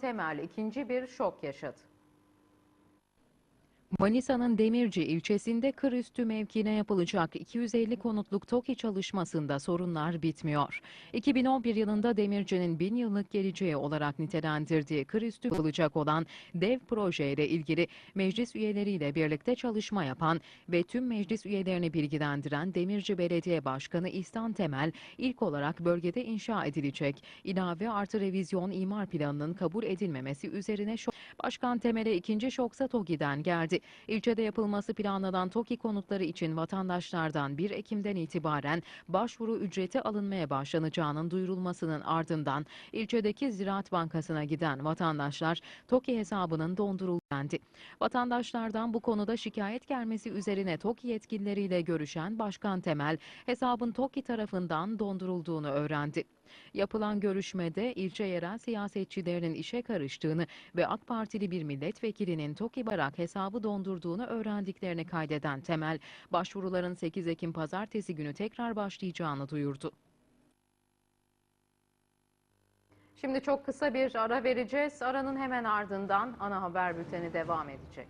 Temel ikinci bir şok yaşadı. Manisa'nın Demirci ilçesinde Kırüstü mevkine yapılacak 250 konutluk TOKİ çalışmasında sorunlar bitmiyor. 2011 yılında Demirci'nin bin yıllık geleceği olarak nitelendirdiği Kırüstü yapılacak olan dev projeyle ilgili meclis üyeleriyle birlikte çalışma yapan ve tüm meclis üyelerini bilgilendiren Demirci Belediye Başkanı İhsan Temel ilk olarak bölgede inşa edilecek ilave artı revizyon imar planının kabul edilmemesi üzerine şok. Başkan Temel'e ikinci şoksa TOGİ'den geldi. İlçede yapılması planlanan TOKİ konutları için vatandaşlardan 1 Ekim'den itibaren başvuru ücreti alınmaya başlanacağının duyurulmasının ardından ilçedeki Ziraat Bankası'na giden vatandaşlar TOKİ hesabının dondurulduğunu Vatandaşlardan bu konuda şikayet gelmesi üzerine TOKİ yetkilileriyle görüşen Başkan Temel hesabın TOKİ tarafından dondurulduğunu öğrendi. Yapılan görüşmede ilçe yerel siyasetçilerinin işe karıştığını ve AK Partili bir milletvekilinin TOKİ Barak hesabı dondurduğunu öğrendiklerini kaydeden Temel, başvuruların 8 Ekim pazartesi günü tekrar başlayacağını duyurdu. Şimdi çok kısa bir ara vereceğiz. Aranın hemen ardından ana haber bülteni devam edecek.